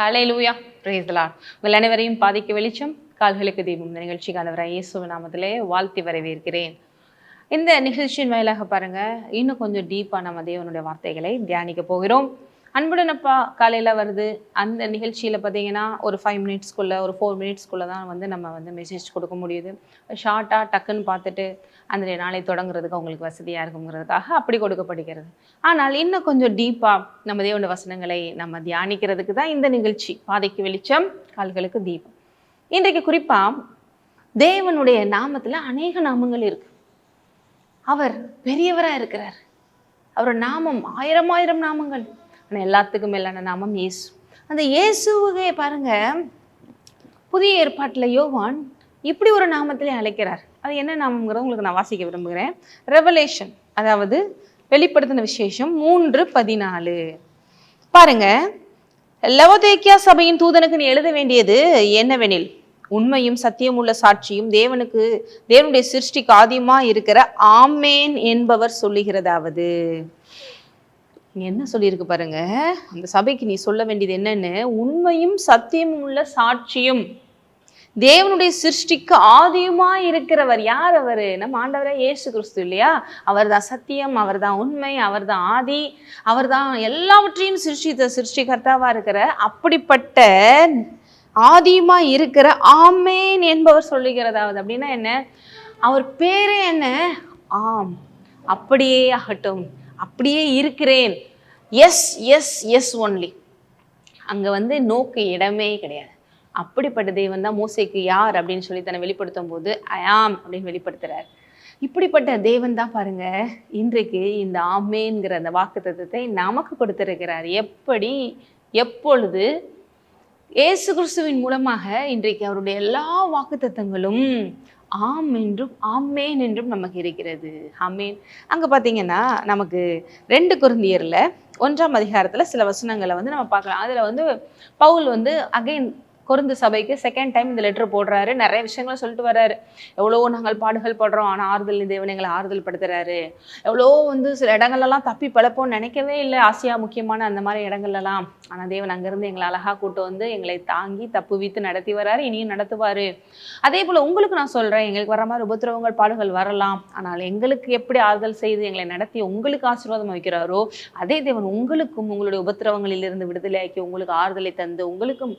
ஹலே லூயா பிரேஸ்லா உங்கள் அனைவரையும் பாதிக்க வெளிச்சம் கால்களுக்கு தீபம். இந்த நிகழ்ச்சிக்கானவராக இயேசு நாமத்திலே வாழ்த்தி வரவேற்கிறேன். இந்த நிகழ்ச்சியின் வாயிலாக பாருங்க இன்னும் கொஞ்சம் டீப்பாக நம்ம தேவனுடைய வார்த்தைகளை தியானிக்க போகிறோம். அன்புடனப்பா காலையில் வருது. அந்த நிகழ்ச்சியில் பார்த்தீங்கன்னா ஒரு ஃபைவ் மினிட்ஸ்க்குள்ளே ஒரு ஃபோர் மினிட்ஸ்க்குள்ளே தான் வந்து நம்ம வந்து மெசேஜ் கொடுக்க முடியுது. ஷார்ட்டாக டக்குன்னு பார்த்துட்டு அந்த நாளை தொடங்குறதுக்கு அவங்களுக்கு வசதியாக இருக்குங்கிறதுக்காக அப்படி கொடுக்கப்படுகிறது. ஆனால் இன்னும் கொஞ்சம் டீப்பாக நம்ம தேவனுடைய வசனங்களை நம்ம தியானிக்கிறதுக்கு தான் இந்த நிகழ்ச்சி. பாதைக்கு வெளிச்சம் கால்களுக்கு தீபம். இன்றைக்கு குறிப்பாக தேவனுடைய நாமத்தில் அநேக நாமங்கள் இருக்கு. அவர் பெரியவராக இருக்கிறார். அவர் நாமம் ஆயிரம் ஆயிரம் நாமங்கள். ஆனால் எல்லாத்துக்கும் மேலான நாமம் இயேசு. அந்த இயேசுவே பாருங்கள் புதிய ஏற்பாட்டில் யோவான் இப்படி ஒரு நாமத்திலே அழைக்கிறார். அது என்ன நாமங்கிறத உங்களுக்கு நான் வாசிக்க விரும்புகிறேன். ரெவலேஷன் அதாவது வெளிப்படுத்தின விசேஷம் மூன்று பதினாலு. பாருங்க. லவதேக்கியா சபையின் தூதனுக்கு நீ எழுத வேண்டியது என்னவெனில் உண்மையும் சத்தியம் உள்ள சாட்சியும் தேவனுக்கு தேவனுடைய சிருஷ்டிக்கு ஆதியமாக இருக்கிற ஆமேன் என்பவர் சொல்லுகிறதாவது. என்ன சொல்லியிருக்கு பாருங்க? அந்த சபைக்கு நீ சொல்ல வேண்டியது என்னன்னு? உண்மையும் சத்தியமும் உள்ள சாட்சியும். தேவனுடைய சிருஷ்டிக்கு ஆதியுமா இருக்கிறவர் யார் அவர்? நம்ம ஆண்டவரே இயேசு கிறிஸ்து இல்லையா? அவர்தான் சத்தியம் அவர்தான் உண்மை அவர்தான் ஆதி அவர்தான் எல்லாவற்றையும் சிருஷ்டித்த சிருஷ்டிகர்த்தாவாக இருக்கிற அப்படிப்பட்ட ஆதியுமா இருக்கிற ஆமேன் என்பவர் சொல்லுகிறதாவது அப்படின்னா என்ன? அவர் பேரே என்ன? ஆம் அப்படியே ஆகட்டும். அப்படியே இருக்கிறேன். எஸ் எஸ் எஸ் ஒன்லி அங்கே வந்து நோக்கு இடமே கிடையாது. அப்படிப்பட்ட தெய்வம் தான் மோசைக்கு யார் அப்படின்னு சொல்லி தன்னை வெளிப்படுத்தும் போது அயாம் அப்படின்னு வெளிப்படுத்துகிறார் இப்படிப்பட்ட தேவன் தான் பாருங்க இன்றைக்கு இந்த ஆமேங்கிற அந்த வாக்கு தத்துவத்தை நமக்கு கொடுத்திருக்கிறார். எப்படி? எப்பொழுது? இயேசு கிறிஸ்துவின் மூலமாக இன்றைக்கு அவருடைய எல்லா வாக்குத்தத்தங்களும் ஆம் என்றும் ஆமேன் என்றும் நமக்கு இருக்கிறது. ஆமேன். அங்கே பார்த்தீங்கன்னா நமக்கு ரெண்டு குருந்தியரில் ஒன்றாம் அதிகாரத்தில் சில வசனங்களை வந்து நம்ம பார்க்கலாம். அதில் வந்து பவுல் வந்து அகைன் கொருந்து சபைக்கு செகண்ட் டைம் இந்த லெட்டர் போடுறாரு. நிறைய விஷயங்களை சொல்லிட்டு வர்றாரு. எவ்வளோ நாங்கள் பாடுகள் படுறோம். ஆனால் ஆறுதல் தேவன் எங்களை ஆறுதல் படுத்துறாரு எவ்வளோ வந்து சில இடங்கள்லாம் தப்பி பழப்போம்னு நினைக்கவே இல்லை. ஆசியா முக்கியமான அந்த மாதிரி இடங்கள்லாம் ஆனால் தேவன் அங்கேருந்து எங்களை அழகாக கூட்டு வந்து எங்களை தாங்கி தப்பு வீத்து நடத்தி வராரு இனியும் நடத்துவார். அதே போல் உங்களுக்கு நான் சொல்கிறேன் எங்களுக்கு வர மாதிரி உபத்திரவங்கள் பாடுகள் வரலாம். ஆனால் எங்களுக்கு எப்படி ஆறுதல் செய்து எங்களை நடத்தி உங்களுக்கு ஆசீர்வாதம் வைக்கிறாரோ அதே தேவன் உங்களுக்கும் உங்களுடைய உபத்திரவங்களிலிருந்து விடுதலையாக்கி உங்களுக்கு ஆறுதலை தந்து உங்களுக்கும்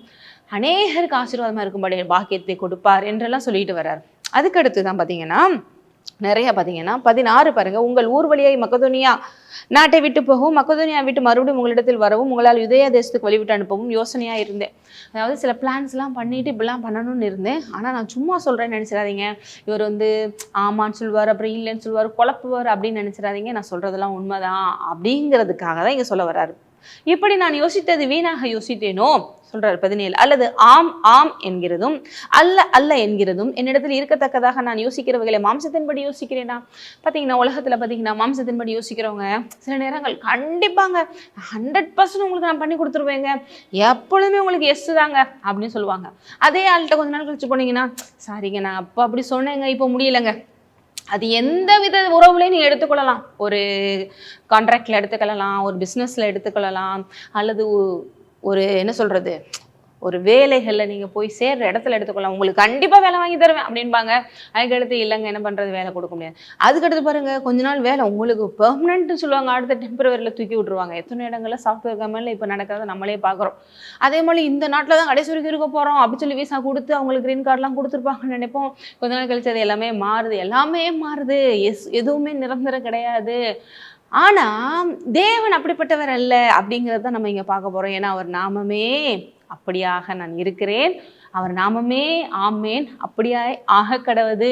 அநேகருக்கு ஆசீர்வாதமாக இருக்கும்படி பாக்கியத்தை கொடுப்பார் என்றெல்லாம் சொல்லிட்டு வர்றார். அதுக்கடுத்து தான் பார்த்தீங்கன்னா நிறைய பார்த்தீங்கன்னா பதினாறு பாருங்க உங்கள் ஊர் வழியாய் மக்கதோனியா நாட்டை விட்டு போகவும் மக்கதோனியா விட்டு மறுபடியும் உங்களிடத்தில் வரவும் உங்களால் யுதய தேசத்துக்கு வழிவிட்டு அனுப்பவும் யோசனையாக இருந்தேன். அதாவது சில பிளான்ஸ்லாம் பண்ணிட்டு இப்படிலாம் பண்ணணும்னு இருந்தேன். ஆனால் நான் சும்மா சொல்கிறேன்னு நினச்சிடாதீங்க. இவர் வந்து ஆமான்னு சொல்லுவார் அப்புறம் இல்லைன்னு சொல்லுவார் குழப்புவார் அப்படின்னு நினச்சிடாதீங்க. நான் சொல்கிறதெல்லாம் உண்மைதான் அப்படிங்கிறதுக்காக தான் இங்கே சொல்ல வர்றாரு. இப்படி நான் யோசித்தது வீணாக யோசித்தேனோ? சொல்றாரு பதினேழு. அல்லது ஆம் ஆம் என்கிறதும் அல்ல அல்ல என்கிறதும் என்னிடத்தில் இருக்கத்தக்கதாக நான் யோசிக்கிறவர்களை மாம்சத்தின்படி யோசிக்கிறேனா? பார்த்தீங்கன்னா உலகத்துல பார்த்தீங்கன்னா மாம்சத்தின்படி யோசிக்கிறவங்க சில நேரங்கள் கண்டிப்பாங்க ஹண்ட்ரட் பர்சன்ட் உங்களுக்கு நான் பண்ணி கொடுத்துருவேங்க. எப்பொழுதுமே உங்களுக்கு எஸ் தாங்க அப்படின்னு சொல்லுவாங்க. அதே ஆள்கிட்ட கொஞ்ச நாள் கழிச்சு போனீங்கன்னா சாரிங்க நான் அப்போ அப்படி சொன்னேங்க இப்போ முடியலைங்க. அது எந்த வித உறவுலையும் நீங்கள் எடுத்துக்கொள்ளலாம். ஒரு கான்ட்ராக்டில் எடுத்துக்கொள்ளலாம் ஒரு பிஸ்னஸில் எடுத்துக்கொள்ளலாம் அல்லது ஒரு என்ன சொல்கிறது ஒரு வேலைகளில் நீங்கள் போய் சேர்ற இடத்துல எடுத்துக்கொள்ளலாம். உங்களுக்கு கண்டிப்பாக வேலை வாங்கி தருவேன் அப்படின்பாங்க அதுக்கடுத்து இல்லைங்க என்ன பண்ணுறது வேலை கொடுக்க முடியாது. அதுக்கடுத்து பாருங்கள் கொஞ்ச நாள் வேலை உங்களுக்கு பெர்மனன்ட்னு சொல்லுவாங்க. அடுத்த டெம்பரவரியில் தூக்கி விட்ருவாங்க எத்தனை இடங்களில் சாஃப்ட்வேர் கம்பெனியில் இப்போ நடக்கிறத நம்மளே பார்க்குறோம். அதே மாதிரி இந்த நாட்டில் தான் கடைசி வரைக்கும் இருக்க போகிறோம் அப்படி சொல்லி விசா கொடுத்து அவங்களுக்கு க்ரீன் கார்டெலாம் கொடுத்துருப்பாங்கன்னு நினைப்போம். கொஞ்ச நாள் கழிச்சு அது எல்லாமே மாறுது. எல்லாமே மாறுது. எஸ் எதுவுமே நிரந்தரம் கிடையாது. ஆனால் தேவன் அப்படிப்பட்டவர் அல்ல அப்படிங்கிறத நம்ம இங்கே பார்க்க போகிறோம் ஏன்னா அவர் நாமமே அப்படியாக நான் இருக்கிறேன். அவர் நாமமே ஆமேன். அப்படியாய் ஆக கடவுது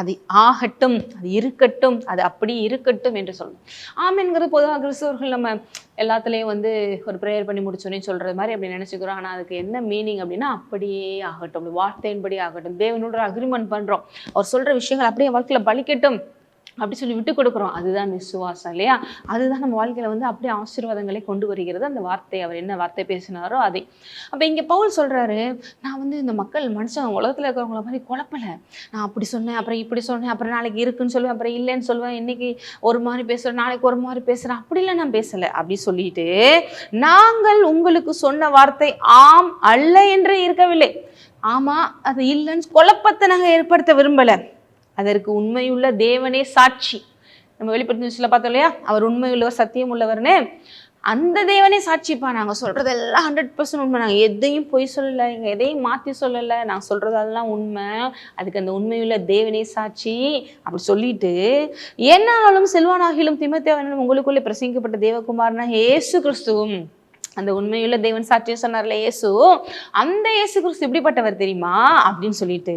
அது ஆகட்டும் அது இருக்கட்டும் அது அப்படி இருக்கட்டும் என்று சொல்லணும். ஆமேன்கிறது பொதுவாக கிறிஸ்தவர்கள் நம்ம எல்லாத்துலேயும் வந்து ஒரு ப்ரேயர் பண்ணி முடிச்சோன்னே சொல்கிறது மாதிரி அப்படி நினச்சிக்கிறோம். ஆனால் அதுக்கு என்ன மீனிங் அப்படின்னா அப்படியே ஆகட்டும் வார்த்தையின்படி ஆகட்டும் தேவனோட அக்ரிமெண்ட் பண்ணுறோம் அவர் சொல்கிற விஷயங்கள் அப்படியே வாழ்க்கையில் பலிக்கட்டும். அப்படி சொல்லி விட்டு கொடுக்குறோம். அதுதான் விசுவாசம் இல்லையா? அதுதான் நம்ம வாழ்க்கையில் வந்து அப்படியே ஆசீர்வாதங்களை கொண்டு வருகிறது. அந்த வார்த்தை அவர் என்ன வார்த்தை பேசினாரோ அதை. அப்போ இங்கே பவுல் சொல்கிறாரு நான் வந்து இந்த மக்கள் மனுஷன் உலகத்தில் இருக்கிறவங்கள மாதிரி குழப்பல. நான் அப்படி சொன்னேன் அப்புறம் இப்படி சொன்னேன் அப்புறம் நாளைக்கு இருக்குன்னு சொல்லுவேன் அப்புறம் இல்லைன்னு சொல்லுவேன் இன்னைக்கு ஒரு மாதிரி பேசுகிறேன் நாளைக்கு ஒரு மாதிரி பேசுகிறேன் அப்படிலாம் நான் பேசலை. அப்படி சொல்லிட்டு நாங்கள் உங்களுக்கு சொன்ன வார்த்தை ஆம் அல்ல என்று இருக்கவில்லை. ஆமாம் அது இல்லைன்னு குழப்பத்தை நாங்கள் ஏற்படுத்த விரும்பலை. அதற்கு உண்மையுள்ள தேவனே சாட்சி. நம்ம வெளிப்படுத்தி சொல்ல பார்த்தோம் இல்லையா? அவர் உண்மையுள்ளவர் சத்தியம் உள்ளவர்னு அந்த தேவனே சாட்சிப்பா நாங்கள் சொல்கிறது எல்லாம் ஹண்ட்ரட் பர்சன்ட் உண்மை. நாங்கள் எதையும் பொய் சொல்லலை எங்கள் எதையும் மாற்றி சொல்லலை. நாங்கள் சொல்கிறதெல்லாம் உண்மை. அதுக்கு அந்த உண்மையுள்ள தேவனே சாட்சி. அப்படி சொல்லிட்டு என்னாலும் செல்வானாகிலும் திமத்தேவனும் உங்களுக்குள்ளே பிரசங்கிக்கப்பட்ட தேவகுமார்னா ஏசு கிறிஸ்துவும். அந்த உண்மையுள்ள தேவன் சாட்சியம் சொன்னார்ல இயேசு அந்த இயேசு கிறிஸ்து எப்படிப்பட்டவர் தெரியுமா? அப்படின்னு சொல்லிட்டு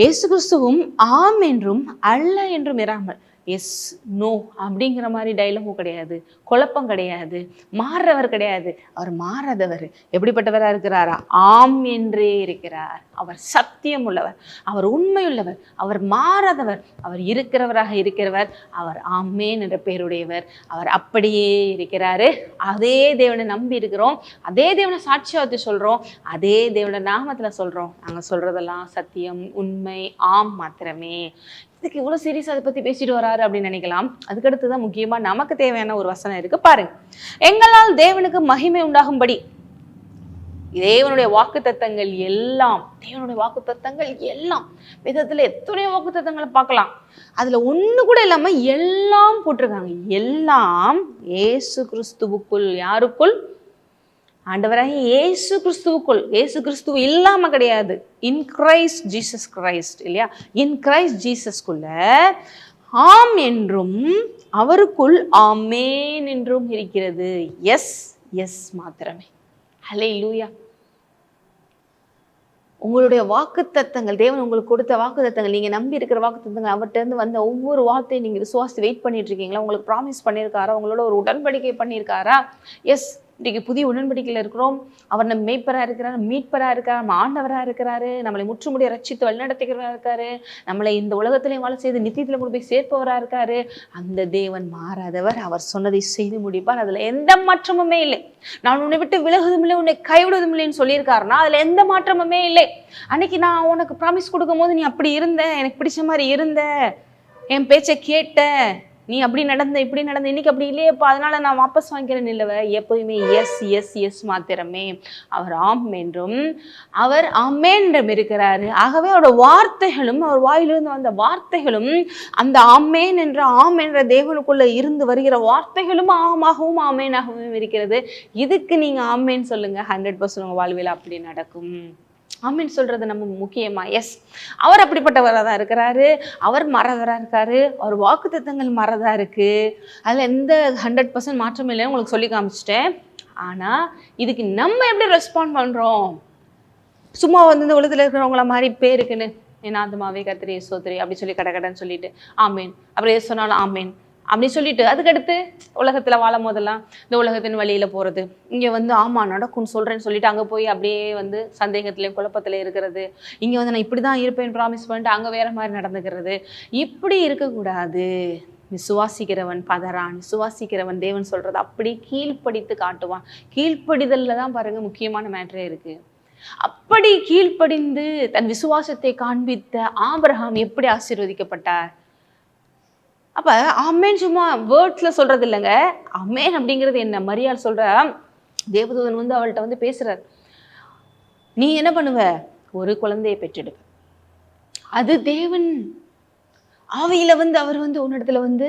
இயேசு கிறிஸ்துவும் ஆம் என்றும் அல்ல என்றும் இராமல். எஸ் நோ அப்படிங்கிற மாதிரி டைலாகும் கிடையாது. குழப்பம் கிடையாது. மாறுறவர் கிடையாது. அவர் மாறாதவர். எப்படிப்பட்டவராக இருக்கிறாரா? ஆம் என்றே இருக்கிறார். அவர் சத்தியம் உள்ளவர். அவர் உண்மையுள்ளவர் அவர் மாறாதவர். அவர் இருக்கிறவராக இருக்கிறவர். அவர் ஆமேன் என்ற பெயருடையவர். அவர் அப்படியே இருக்கிறாரு. அதே தேவனை நம்பி இருக்கிறோம். அதே தேவனை சாட்சியாத்தி சொல்கிறோம் அதே தேவனை நாமத்தில் சொல்கிறோம் நாங்கள் சொல்கிறதெல்லாம் சத்தியம் உண்மை ஆம் மாத்திரமே. இதுக்கு இவ்வளோ சீரியஸ் அதை பற்றி பேசிட்டு வராரு அப்படின்னு நினைக்கலாம். அதுக்கடுத்து தான் முக்கியமாக நமக்கு தேவையான ஒரு வசனம் இருக்கு. பாருங்க. எங்களால் தேவனுக்கு மகிமை உண்டாகும்படி தேவனுடைய வாக்கு தத்தங்கள் எல்லாம் தேவனுடைய வாக்கு தத்தங்கள் எல்லாம் வேதத்துல எத்தனையோ வாக்கு தத்தங்களை பார்க்கலாம். அதுல ஒண்ணு கூட இல்லாம எல்லாம் போட்டிருக்காங்க. எல்லாம் ஏசு கிறிஸ்துவுக்குள் யாருக்குள்? ஆண்டவராக ஏசு கிறிஸ்துவுக்குள். ஏசு கிறிஸ்துவ இல்லாம கிடையாது. இன் கிரைஸ்ட் ஜீசஸ் கிரைஸ்ட் இல்லையா? இன் கிரைஸ்ட் ஜீசஸ்குள்ள ஆம் என்றும் அவருக்குள் ஆமேன் என்றும் இருக்கிறது. எஸ் எஸ் மாத்திரமே. ஹலே லூயா உங்களுடைய வாக்குத்தத்தங்கள் தேவன் உங்களுக்கு கொடுத்த வாக்குத்தத்தங்கள் நீங்கள் நம்பி இருக்கிற வாக்குத்தத்தங்கள் அவர்கிட்ட வந்த ஒவ்வொரு வார்த்தையும் நீங்கள் விசுவாசி வெயிட் பண்ணிட்டு இருக்கீங்களா? உங்களுக்கு ப்ராமிஸ் பண்ணியிருக்காரா? உங்களோட ஒரு உடன்படிக்கை பண்ணியிருக்காரா? எஸ் இன்றைக்கு புதிய உடன்படிக்கையில் இருக்கிறோம். அவர் நம்ம மேய்ப்பராக இருக்கிறார் மீட்பராக இருக்கிறார் நம்ம ஆண்டவராக இருக்கிறாரு நம்மளை முற்றுமுடிய ரட்சித்து வழிநடத்துகிறவராக இருக்காரு நம்மளை இந்த உலகத்திலையும் வாழ செய்து நித்தியத்தில் கொண்டு போய் சேர்ப்பவராக இருக்காரு. அந்த தேவன் மாறாதவர். அவர் சொன்னதை செய்து முடிப்பார். அதில் எந்த மாற்றமுமே இல்லை. நான் உன்னை விட்டு விலகுவதும் இல்லை உன்னை கைவிடுவதும் இல்லைன்னு சொல்லியிருக்காருன்னா அதில் எந்த மாற்றமுமே இல்லை. அன்னைக்கு நான் உனக்கு ப்ராமிஸ் கொடுக்கும்போது நீ அப்படி இருந்த எனக்கு பிடிச்ச மாதிரி இருந்த என் பேச்சை கேட்ட நீ அப்படி நடந்த இப்படி நடந்த இன்னைக்கு அப்படி இல்லையேப்பா அதனால நான் வாபஸ் வாங்கிக்கிறேன் இல்லவ எப்போதுமே எஸ் எஸ் எஸ் மாத்திரமே. அவர் ஆம் என்றும் அவர் ஆமேன்றும் இருக்கிறாரு. ஆகவே அவரோட வார்த்தைகளும் அவர் வாயிலிருந்து வந்த வார்த்தைகளும் அந்த ஆமேன் என்ற ஆம் என்ற தேவனுக்குள்ள இருந்து வருகிற வார்த்தைகளும் ஆமாகவும் ஆமேனாகவும் இருக்கிறது. இதுக்கு நீங்க ஆமேன்னு சொல்லுங்க. ஹண்ட்ரட் பர்சன்ட் உங்க வாழ்வில் அப்படி நடக்கும். ஆமீன் சொல்கிறது நம்ம முக்கியமாக எஸ் அவர் அப்படிப்பட்டவராக தான் இருக்கிறாரு. அவர் மறதராக இருக்காரு. அவர் வாக்குத்தத்தங்கள் மறதாக இருக்குது அதில் எந்த ஹண்ட்ரட் பர்சன்ட் மாற்றம் இல்லைன்னு உங்களுக்கு சொல்லி காமிச்சிட்டேன். ஆனால் இதுக்கு நம்ம எப்படி ரெஸ்பாண்ட் பண்ணுறோம் சும்மா வந்து இந்த உலகத்தில் இருக்கிறவங்கள மாதிரி பேருக்குன்னு. என் ஆத்மாவே கத்திரி சோத்திரி அப்படி சொல்லி கடை கடைன்னு சொல்லிட்டு. ஆமேன். அப்புறம் எது சொன்னாலும் ஆமேன். அப்படின்னு சொல்லிட்டு அதுக்கடுத்து உலகத்தில் வாழும் போதெல்லாம் இந்த உலகத்தின் வழியில் போகிறது இங்கே வந்து ஆமாம் நடக்கும்னு சொல்கிறேன்னு சொல்லிட்டு அங்கே போய் அப்படியே வந்து சந்தேகத்திலையும் குழப்பத்திலையும் இருக்கிறது. இங்கே வந்து நான் இப்படி தான் இருப்பேன் ப்ராமிஸ் பண்ணிட்டு அங்கே வேறு மாதிரி நடந்துக்கிறது. இப்படி இருக்கக்கூடாது. சுவாசிக்கிறவன் பதறான். சுவாசிக்கிறவன் தேவன் சொல்கிறது அப்படி கீழ்ப்படித்து காட்டுவான். கீழ்ப்படிதலில் தான் பாருங்கள் முக்கியமான மேட்ரே இருக்குது அப்படி கீழ்ப்படிந்து தன் விசுவாசத்தை காண்பித்த ஆபிரகாம் எப்படி ஆசீர்வதிக்கப்பட்டார்? அப்போ அம்மேன் சும்மா வேர்ட்ஸில் சொல்கிறது இல்லைங்க. அம்மேன் அப்படிங்கிறது என்ன? மரியாள் சொல்கிற தேவதூதன் வந்து அவள்கிட்ட வந்து பேசுகிறார் நீ என்ன பண்ணுவ? ஒரு குழந்தையை பெற்றெடுப்ப. அது தேவன் ஆவியில் வந்து அவர் வந்து உன்னிடத்துல வந்து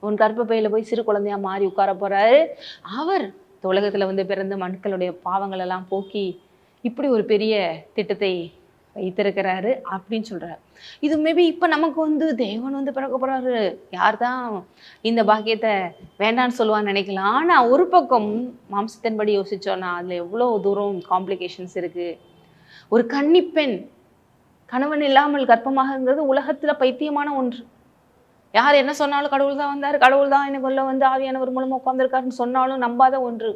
உன் கர்ப்பப்பையில போய் சிறு குழந்தையா மாறி உட்கார போகிறாரு அவர் உலகத்தில் வந்து பிறந்த மக்களுடைய பாவங்கள் எல்லாம் போக்கி இப்படி ஒரு பெரிய திட்டத்தை வைத்திருக்கிறாரு அப்படின்னு சொல்றாரு. இது மேபி இப்ப நமக்கு வந்து தேவன் வந்து பிறக்க போகிறாரு யார் தான் இந்த பாக்கியத்தை வேண்டான்னு சொல்லுவான்னு நினைக்கலாம். ஆனா ஒரு பக்கம் மாம்சத்தின்படி யோசித்தோன்னா அதுல எவ்வளவு தூரம் காம்ப்ளிகேஷன்ஸ் இருக்கு. ஒரு கன்னிப்பெண் கணவன் இல்லாமல் கர்ப்பமாகங்கிறது உலகத்துல பைத்தியமான ஒன்று. யார் என்ன சொன்னாலும் கடவுள் தான் வந்தார் கடவுள் தான் எனக்கு உள்ள வந்து ஆவியானவர் மூலம் உட்காந்துருக்காருன்னு சொன்னாலும் நம்பாத ஒன்று.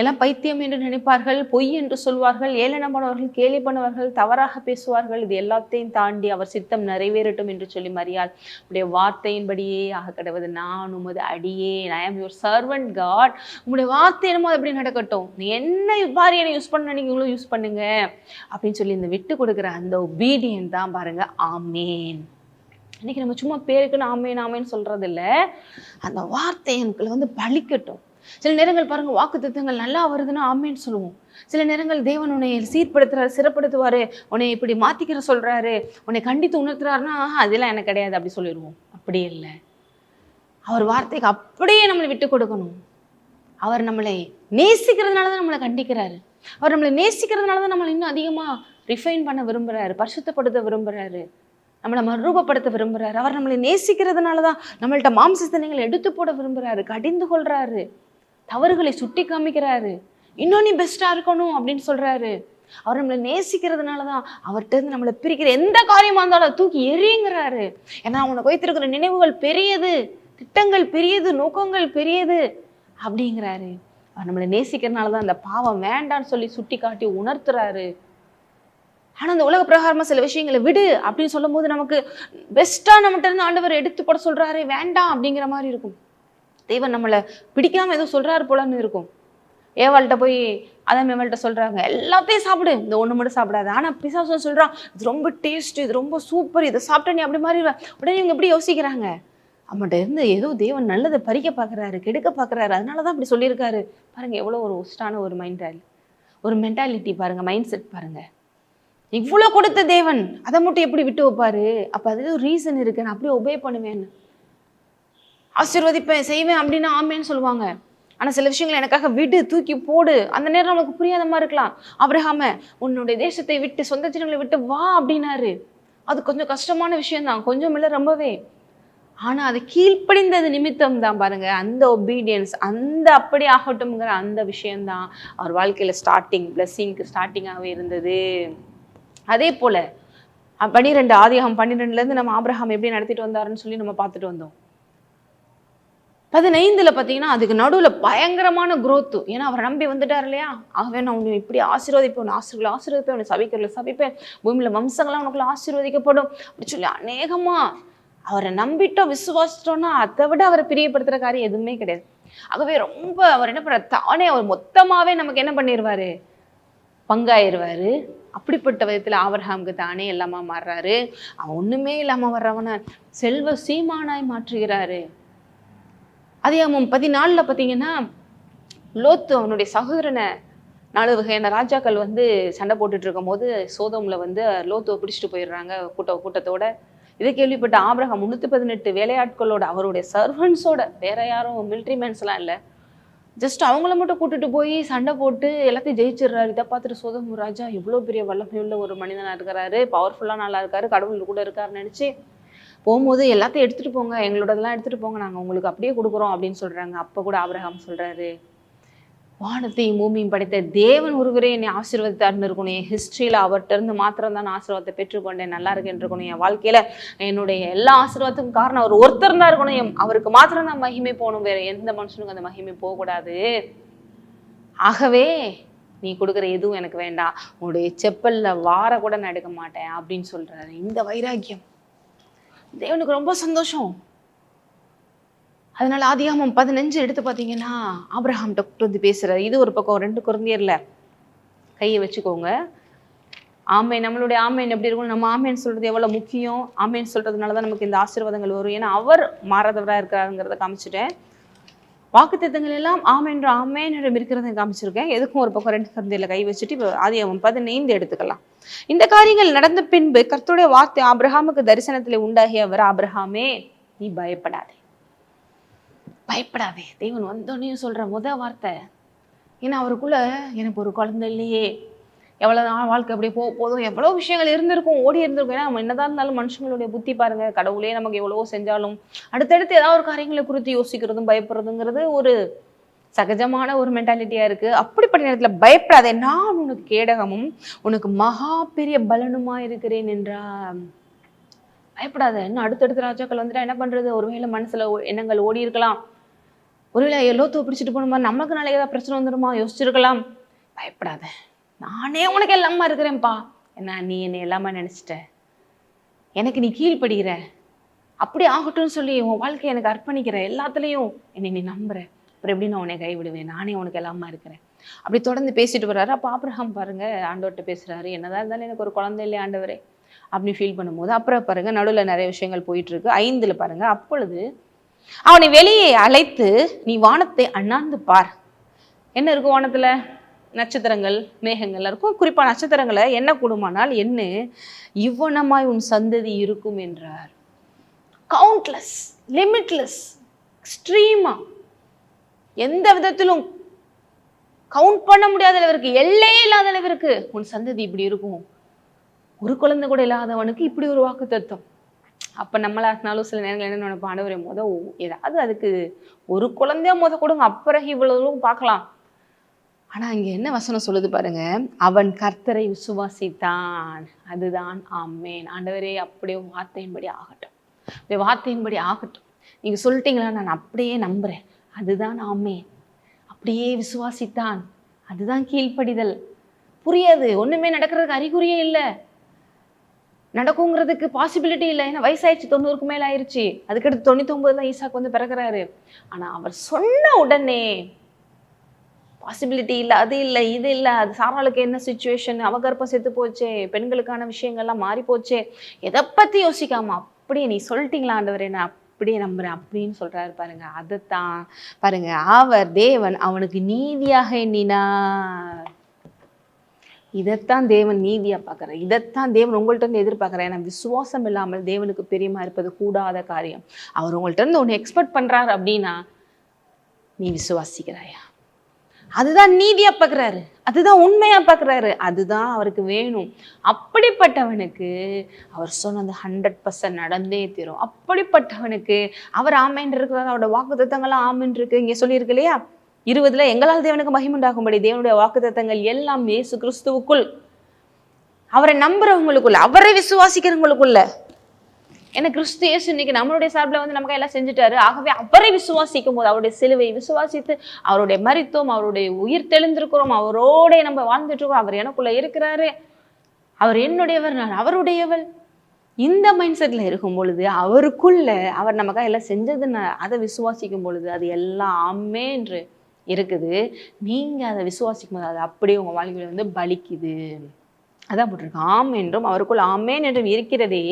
எல்லாம் பைத்தியம் என்று நினைப்பார்கள் பொய் என்று சொல்வார்கள் ஏளனம் பண்ணுவார்கள் கேலி பண்ணுவார்கள் தவறாக பேசுவார்கள். இது எல்லாத்தையும் தாண்டி அவர் சித்தம் நிறைவேறட்டும் என்று சொல்லி மரியாள் உடைய வார்த்தையின்படியே ஆக கிடவது நான் உமது அடியே ஐ ஆம் யுவர் சர்வன்ட் காட் உங்களுடைய வார்த்தை என்னமோ அது அப்படி நடக்கட்டும். நீ என்ன இவ்வாறு என்னை யூஸ் பண்ண நீங்களும் யூஸ் பண்ணுங்க. அப்படின்னு சொல்லி இந்த விட்டு கொடுக்குற அந்த ஒபீடியன் தான் பாருங்க ஆமேன். இன்னைக்கு நம்ம சும்மா பேருக்குன்னு ஆமேன் ஆமேன்னு சொல்றது இல்லை அந்த வார்த்தை எனக்குள்ள வந்து பலிக்கட்டும் சில நேரங்கள் பாருங்க வாக்கு தத்துவங்கள் நல்லா வருதுன்னா ஆமேன்னு சொல்லுவோம். சில நேரங்கள் தேவன் உன்னை சீர்படுத்துறாரு சிறப்படுத்துவாரு உன்னை இப்படி மாத்திக்கிற சொல்றாரு உன்னை கண்டித்து உணர்த்துறாருன்னா அதெல்லாம் எனக்கு கிடையாது அப்படி சொல்லிடுவோம். அப்படி இல்லை. அவர் வார்த்தைக்கு அப்படியே நம்மளை விட்டு கொடுக்கணும். அவர் நம்மளை நேசிக்கிறதுனால தான் நம்மளை கண்டிக்கிறாரு. அவர் நம்மளை நேசிக்கிறதுனால தான் நம்மளை இன்னும் அதிகமாக ரிஃபைன் பண்ண விரும்புறாரு பரிசுத்தப்படுத்த விரும்புறாரு நம்மளை மறுரூபப்படுத்த விரும்புறாரு. அவர் நம்மளை நேசிக்கிறதுனால தான் நம்மள்ட்ட மாம்சத்தனைகளை எடுத்து போட விரும்புறாரு கடிந்து கொள்றாரு. தவறுகளை சுட்டி காமிக்கிறாரு. இன்னும் நீ பெஸ்ட்டாக இருக்கணும் அப்படின்னு சொல்கிறாரு அவர் நம்மளை நேசிக்கிறதுனால தான் அவர்கிட்ட இருந்து நம்மளை பிரிக்கிற எந்த காரியமாக இருந்தாலும் தூக்கி எரியுங்கிறாரு ஏன்னா உனக்கு வைத்திருக்கிற நினைவுகள் பெரியது திட்டங்கள் பெரியது நோக்கங்கள் பெரியது அப்படிங்கிறாரு. அவர் நம்மளை நேசிக்கிறதுனால தான் அந்த பாவம் வேண்டான்னு சொல்லி சுட்டி காட்டி உணர்த்துறாரு. ஆனால் அந்த உலக பிரகாரமாக சில விஷயங்களை விடு அப்படின்னு சொல்லும்போது நமக்கு பெஸ்ட்டாக நம்மகிட்ட இருந்து ஆண்டவர் எடுத்து போட சொல்கிறாரு வேண்டாம் அப்படிங்கிற மாதிரி இருக்கும். தேவன் நம்மளை பிடிக்காம ஏதோ சொல்றாரு போலன்னு இருக்கும். ஏவாள்கிட்ட போய் அதான் மேவல்கிட்ட சொல்கிறாங்க எல்லாத்தையும் சாப்பிடு இந்த ஒன்று மட்டும் சாப்பிடாது. ஆனால் பிசாசு சொல்கிறான் இது ரொம்ப டேஸ்ட் இது ரொம்ப சூப்பர் இதை சாப்பிட்டா நீ அப்படி மாதிரி உடனே இவங்க எப்படி யோசிக்கிறாங்க? அவன்கிட்ட இருந்து ஏதோ தேவன் நல்லதை பறிக்க பார்க்குறாரு கெடுக்க பார்க்கறாரு அதனால தான் அப்படி சொல்லியிருக்காரு. பாருங்கள் எவ்வளோ ஒரு ஒஸ்டான ஒரு மைண்ட் ஒரு மென்டாலிட்டி பாருங்கள் மைண்ட் செட் பாருங்கள் இவ்வளோ கொடுத்த தேவன் அதை மட்டும் எப்படி விட்டு வைப்பாரு? அப்போ அது ஒரு ரீசன் இருக்கு நான் அப்படியே ஒபே பண்ணுவேன்னு. ஆசீர்வதிப்பேன் செய்வேன் அப்படின்னு ஆமேன்னு சொல்லுவாங்க. ஆனால் சில விஷயங்களை எனக்காக விடு தூக்கி போடு. அந்த நேரம் நமக்கு புரியாத மாதிரி இருக்கலாம். அப்ரஹாம உன்னுடைய தேசத்தை விட்டு சொந்த ஜனங்களை விட்டு வா அப்படின்னாரு. அது கொஞ்சம் கஷ்டமான விஷயம்தான். கொஞ்சம் இல்லை ரொம்பவே. ஆனால் அது கீழ்ப்படிந்தது நிமித்தம் தான் பாருங்க. அந்த ஒபீடியன்ஸ் அந்த அப்படி ஆகட்டும்ங்கிற அந்த விஷயம்தான். அவர் வாழ்க்கையில் ஸ்டார்டிங் பிளஸ்ஸிங்க்கு ஸ்டார்டிங்காகவே இருந்தது. அதே போல பன்னிரெண்டு ஆதியாகம் பன்னிரெண்டுலேருந்து நம்ம ஆபிரகாம் எப்படி நடத்திட்டு வந்தாருன்னு சொல்லி நம்ம பார்த்துட்டு வந்தோம். பதினைந்தில் பார்த்தீங்கன்னா அதுக்கு நடுவில் பயங்கரமான குரோத்து ஏன்னா அவர் நம்பி வந்துட்டார் இல்லையா? ஆகவே நான் உன்னை இப்படி ஆசீர்வதிப்பேன் உன்னை ஆசீர்வதிப்பேன் ஆசீர்வதிப்பேன் உன்னை சபிக்கிறல சபிப்பேன். பூமியில் வம்சங்கள்லாம் உனக்குள்ள ஆசீர்வதிக்கப்படும். அப்படி சொல்லி அநேகமாக அவரை நம்பிட்டோம் விசுவாசிட்டோம்னா அதை விட அவரை பிரியப்படுத்துகிற காரியம் எதுவுமே கிடையாது. ஆகவே ரொம்ப அவர் என்ன பண்ணுற தானே அவர் மொத்தமாகவே நமக்கு என்ன பண்ணிடுவாரு பங்காயிருவாரு. அப்படிப்பட்ட விதத்தில் ஆவர்ஹாமுக்கு தானே எல்லாமா மாறுறாரு. அவன் ஒன்றுமே இல்லாமல் வர்றவன செல்வ சீமானாய் மாற்றுகிறாரு. அதிகாமம் பதினாலில் பார்த்தீங்கன்னா லோத்து அவனுடைய சகோதரனை நாலு வகையான ராஜாக்கள் வந்து சண்டை போட்டுட்டு இருக்கும்போது சோதமில் வந்து லோத்துவை பிடிச்சிட்டு போயிடுறாங்க கூட்ட கூட்டத்தோட. இதை கேள்விப்பட்ட ஆபிரகாம் முந்நூற்றி பதினெட்டு வேலையாட்களோட அவருடைய சர்வன்ஸோட வேற யாரும் மிலிட்ரி மேன்ஸ்லாம் இல்லை. ஜஸ்ட் அவங்கள மட்டும் கூட்டிட்டு போய் சண்டை போட்டு எல்லாத்தையும் ஜெயிச்சிடுறாரு. இதை பார்த்துட்டு சோதம் ராஜா இவ்வளோ பெரிய வல்லமையுள்ள ஒரு மனிதனாக இருக்கிறாரு. பவர்ஃபுல்லாக நல்லா இருக்காரு. கடவுள் கூட இருக்காருன்னு நினச்சி போகும்போது எல்லாத்தையும் எடுத்துட்டு போங்க எங்களோடதெல்லாம் எடுத்துட்டு போங்க நாங்கள் உங்களுக்கு அப்படியே கொடுக்குறோம் அப்படின்னு சொல்றாங்க. அப்ப கூட ஆபிரகாம் சொல்றாரு வானத்தையும் பூமியும் படைத்த தேவன் ஒருவரே என்னை ஆசீர்வதித்தார்னு இருக்கணும். என் ஹிஸ்ட்ரியில் அவர்கிட்ட இருந்து மாத்திரம் தான் நான் ஆசீர்வாதத்தை பெற்றுக்கொண்டேன். நல்லா இருக்கேன் இருக்கணும். என் வாழ்க்கையில என்னுடைய எல்லா ஆசீர்வாதத்துக்கும் காரணம் அவர் ஒருத்தர் தான் இருக்கணும். அவருக்கு மாத்திரம் தான் மகிமை போகணும். வேற எந்த மனுஷனுக்கும் அந்த மகிமை போகக்கூடாது. ஆகவே நீ கொடுக்குற எதுவும் எனக்கு வேண்டாம். உன்னுடைய செப்பல்ல வார கூட நான் எடுக்க மாட்டேன் அப்படின்னு சொல்றாரு. இந்த வைராக்கியம். தேவனுக்கு ரொம்ப சந்தோஷம். அதனால ஆதியாமம் பதினஞ்சு எடுத்து பார்த்தீங்கன்னா ஆப்ரஹாம் டாக்டர் வந்து பேசுறாரு. இது ஒரு பக்கம் ரெண்டு குழந்தையர்ல. கையை வச்சுக்கோங்க. ஆமை நம்மளுடைய ஆமைன் எப்படி இருக்கும் நம்ம ஆமைன்னு சொல்றது எவ்வளவு முக்கியம்? ஆமைன்னு சொல்றதுனால தான் நமக்கு இந்த ஆசீர்வாதங்கள் வரும். ஏன்னா அவர் மாறாதவராக இருக்கிறாருங்கிறத காமிச்சிட்டேன். வாக்குத்தத்தங்கள் எல்லாம் ஆமென்ற ஆமேனிடம் இருக்கிறத காமிச்சிருக்கேன். எதுக்கும் ஒரு பக்கம் ரெண்டு குழந்தையில கை வச்சுட்டு இப்போ ஆதியாமம் பதினைந்து எடுத்துக்கலாம். இந்த காரியங்கள் நடந்த பின்பு கர்த்தருடைய வார்த்தை ஆபிரஹாமுக்கு தரிசனத்தில் உண்டாகிய அவர் ஆபிரகாமே நீ பயப்படாதே. பயப்படாதே. தேவன் வந்தோடனே சொல்ற முத வார்த்தை ஏன்னா அவருக்குள்ள எனக்கு ஒரு குழந்தை இல்லையே. எவ்வளவு நாள் வாழ்க்கை அப்படியே போக போதும். எவ்வளோ விஷயங்கள் இருந்திருக்கும் ஓடி இருந்திருக்கும். ஏன்னா நம்ம என்னதான் இருந்தாலும் மனுஷங்களுடைய புத்தி பாருங்க கடவுளே நமக்கு எவ்வளவோ செஞ்சாலும் அடுத்தடுத்து ஏதாவது ஒரு காரியங்களை குறித்து யோசிக்கிறதும் பயப்படுறதுங்கிறது ஒரு சகஜமான ஒரு மென்டாலிட்டியா இருக்கு. அப்படிப்பட்ட நேரத்துல பயப்படாதே நான் உனக்கு கேடகமும் உனக்கு மகா பெரிய பலனுமா இருக்கிறேன் என்றா? பயப்படாத இன்னும் அடுத்தடுத்த ராஜாக்கள் வந்துட்டா என்ன பண்றது? ஒருவேளை மனசுல ஓ- எண்ணங்கள் ஓடி இருக்கலாம். ஒருவேளை எல்லோத்துவ பிடிச்சிட்டு போகணுமா நமக்கு நாளைக்கு ஏதாவது பிரச்சனை வந்துடுமா? யோசிச்சிருக்கலாம். பயப்படாத. நானே உனக்கு எல்லாமா இருக்கிறேன்ப்பா. என்ன நீ என்னை எல்லாமே நினச்சிட்ட? எனக்கு நீ கீழ்ப்படுகிற அப்படி ஆகட்டும்னு சொல்லி உன் வாழ்க்கையை எனக்கு அர்ப்பணிக்கிற எல்லாத்துலேயும் என்னை நீ நம்புற. அப்புறம் எப்படி நான் உன்னை கைவிடுவேன்? நானே உனக்கு எல்லாமா இருக்கிறேன். அப்படி தொடர்ந்து பேசிட்டு வர்றாரு. அப்போ ஆப்ரஹாம் பாருங்க ஆண்டவர்கிட்ட பேசுறாரு. என்னதான் இருந்தாலும் எனக்கு ஒரு குழந்தை இல்லையா ஆண்டவரே அப்படின்னு ஃபீல் பண்ணும்போது அப்புறம் பாருங்க நடுவில் நிறைய விஷயங்கள் போயிட்டு இருக்கு. ஐந்துல பாருங்க அப்பொழுது அவனை வெளியே அழைத்து நீ வானத்தை அண்ணாந்து பார். என்ன இருக்கும் வானத்துல? நட்சத்திரங்கள் மேகங்கள் இருக்கும் குறிப்பா நட்சத்திரங்களை என்ன கூடுமானால் என்ன? இவ்வனமாய் உன் சந்ததி இருக்கும் என்றார். கவுண்ட்லெஸ் லிமிட்லெஸ் எக்ஸ்ட்ரீமாக எந்த விதத்திலும் கவுண்ட் பண்ண முடியாத அளவிற்கு எல்லையே இல்லாத அளவிற்கு உன் சந்ததி இப்படி இருக்கும். ஒரு குழந்தை கூட இல்லாதவனுக்கு இப்படி ஒரு வாக்கு தத்துவம் அப்ப நம்மளா இருந்தாலும் சில நேரங்கள் என்ன நினைப்போம் ஆண்டவரே முத ஓ- ஏதாவது அதுக்கு ஒரு குழந்தைய முத கொடுங்க அப்புறம் இவ்வளவு பார்க்கலாம். ஆனா இங்க என்ன வசனம் சொல்லுது பாருங்க அவன் கர்த்தரை விசுவாசித்தான். அதுதான் ஆமேன். ஆண்டவரே அப்படியே வார்த்தையின்படி ஆகட்டும். அப்படியே வார்த்தையின்படி ஆகட்டும். நீங்க சொல்லிட்டீங்களா நான் அப்படியே நம்புறேன். அதுதான் ஆமேன். அப்படியே விசுவாசித்தான். அதுதான் கீழ்ப்படிதல். புரியாது. ஒன்றுமே நடக்கிறதுக்கு அறிகுறியே இல்லை. நடக்குங்கிறதுக்கு பாசிபிலிட்டி இல்லை. ஏன்னா வயசாயிடுச்சு தொண்ணூறுக்கு மேலே ஆயிடுச்சு அதுக்கடுத்து தொண்ணூத்தி தான் ஈசாக்கு வந்து பிறகுறாரு ஆனால் அவர் சொன்ன உடனே பாசிபிலிட்டி இல்லை அது இல்லை இது இல்லை அது சாராளுக்கு என்ன சுச்சுவேஷன் அவகர்ப்பம் செத்து போச்சே பெண்களுக்கான விஷயங்கள்லாம் மாறி போச்சே எதை பற்றி யோசிக்காம அப்படியே நீ சொல்லிட்டீங்களா ஆண்டவர்? என்ன அப்படியே நம்புறேன் அப்படின்னு சொல்றாரு பாருங்க. அதைத்தான் பாருங்க. அவர் தேவன் அவனுக்கு நீதியாக எண்ணினார். இதைத்தான் தேவன் நீதியா பார்க்குறேன் இதைத்தான் தேவன் உங்கள்கிட்ட இருந்து எதிர்பார்க்குறேன் ஏன்னா விசுவாசம் இல்லாமல் தேவனுக்கு பெரியமா இருப்பது கூடாத காரியம். அவர் உங்கள்கிட்ட இருந்து ஒன்று எக்ஸ்பெக்ட் பண்றாரு அப்படின்னா நீ விசுவாசிக்கிறாயா? அதுதான் நீதியாக பார்க்குறாரு அதுதான் உண்மையாக பார்க்குறாரு அதுதான் அவருக்கு வேணும். அப்படிப்பட்டவனுக்கு அவர் சொன்னது ஹண்ட்ரட் பர்சன்ட் நடந்தே தீரும். அப்படிப்பட்டவனுக்கு அவர் ஆமைன்னு இருக்கிறார். அவரோட வாக்கு தத்தங்கள்லாம் ஆமின் இருக்கு. இங்கே சொல்லியிருக்கு இல்லையா? இருபதுல எங்களால் தேவனுக்கு மகிமுண்டாகும்படி தேவனுடைய வாக்கு எல்லாம் இயேசு கிறிஸ்துவுக்குள். அவரை நம்புறவங்களுக்குள்ள அவரை விசுவாசிக்கிறவங்களுக்குள்ள. ஏன்னா கிறிஸ்து இயேசு இன்னைக்கு நம்மளுடைய சார்பில் வந்து நமக்கு எல்லாம் செஞ்சுட்டாரு. ஆகவே அவரை விசுவாசிக்கும் போது அவருடைய சிலுவை விசுவாசித்து அவருடைய மரித்துவம் அவருடைய உயிர் தெளிந்திருக்கிறோம் அவரோட நம்ம வாழ்ந்துட்டு இருக்கோம் அவர் எனக்குள்ள இருக்கிறாரு. அவர் என்னுடையவர் நான் அவருடையவள். இந்த மைண்ட் செட்ல இருக்கும் பொழுது அவருக்குள்ள அவர் நமக்காக எல்லாம் செஞ்சதுன்னு அதை விசுவாசிக்கும் பொழுது அது எல்லாம் ஆமே என்று இருக்குது. நீங்க அதை விசுவாசிக்கும் போது அது அப்படியே உங்க வாழ்க்கையில வந்து பலிக்குது. அதான் போட்டிருக்கு ஆம் என்றும் அவருக்குள் ஆமேன் என்றும் இருக்கிறதே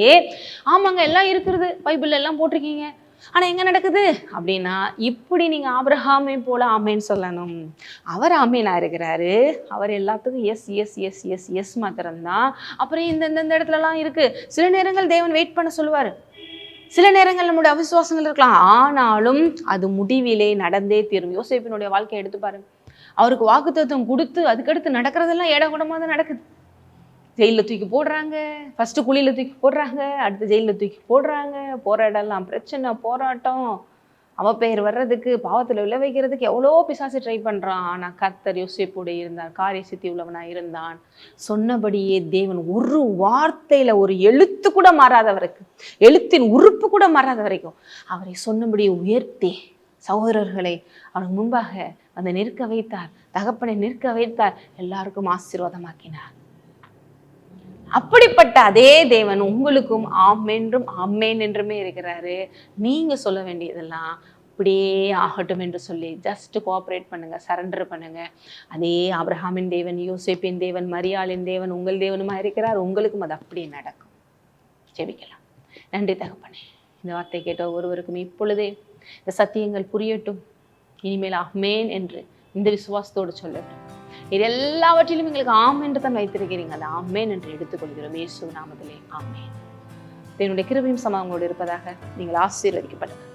ஆமாங்க எல்லாம் இருக்கிறது. பைபிள்ல எல்லாம் போட்டிருக்கீங்க. ஆனா எங்க நடக்குது? அப்படின்னா இப்படி நீங்க ஆபிரஹாமே போல ஆமேன்னு சொல்லணும். அவர் ஆமேனா இருக்கிறாரு. அவர் எல்லாத்துக்கும் yes yes yes yes yes மாத்திரம்தான். அப்புறம் இந்த இந்த இடத்துலலாம் இருக்கு. சில நேரங்கள் தேவன் வெயிட் பண்ண சொல்லுவார். சில நேரங்கள் நம்முடைய அவிசுவாசங்கள் இருக்கலாம். ஆனாலும் அது முடிவிலே நடந்தே தீரும். யோசிப்பினுடைய வாழ்க்கையை எடுத்து பாருங்க. அவருக்கு வாக்குத்தத்தம் கொடுத்து அதுக்கடுத்து நடக்கிறதெல்லாம் ஏடகுடமாக தான் நடக்குது. ஜெயிலில் தூக்கி போடுறாங்க. ஃபஸ்ட்டு குழியில தூக்கி போடுறாங்க. அடுத்து ஜெயிலில் தூக்கி போடுறாங்க. போற இடம்லாம் பிரச்சனை போராட்டம். அவ பெயர் வர்றதுக்கு பாவத்தில் விழ வைக்கிறதுக்கு எவ்வளோ பிசாசு ட்ரை பண்ணுறான் ஆனால் கத்தர் யோசிப்போடு இருந்தான். காரிய சித்தி உள்ளவனா இருந்தான். சொன்னபடியே தேவன் ஒரு வார்த்தையில ஒரு எழுத்து கூட மாறாதவருக்கு எழுத்தின் உறுப்பு கூட மாறாத வரைக்கும் அவரை சொன்னபடியே உயர்த்தி சகோதரர்களை அவனுக்கு முன்பாக வந்து நிற்க வைத்தார். தகப்பனை நிற்க வைத்தார். எல்லாருக்கும் ஆசீர்வாதமாக்கினார். அப்படிப்பட்ட அதே தேவன் உங்களுக்கும் ஆமென்றும் ஆமேன் என்றுமே இருக்கிறாரு. நீங்க சொல்ல வேண்டியதெல்லாம் அப்படியே ஆகட்டும் என்று சொல்லி ஜஸ்ட் கோஆப்ரேட் பண்ணுங்க சரண்டர் பண்ணுங்க. அதே ஆபிரகாமின் தேவன் யோசேப்பின் தேவன் மரியாளின் தேவன் உங்கள் தேவனுமா இருக்கிறார் உங்களுக்கும் அது அப்படியே நடக்கும். ஜெபிக்கலாம். நன்றி தகப்பனே. இந்த வார்த்தை கேட்ட ஒருவருக்கும் இப்பொழுதே இந்த சத்தியங்கள் புரியட்டும். இனிமேல் ஆமேன் என்று இந்த விசுவாசத்தோடு சொல்லட்டும். இது எல்லாவற்றிலும் எங்களுக்கு ஆம் என்று தான் வைத்திருக்கிறீங்க. அது ஆமேன் என்று எடுத்துக்கொள்கிறோம். இயேசு நாமத்திலே. ஆமேன். என்னுடைய கிருபையும் சமாங்களோடு இருப்பதாக நீங்கள் ஆசீர்வதிக்கப்பட்டது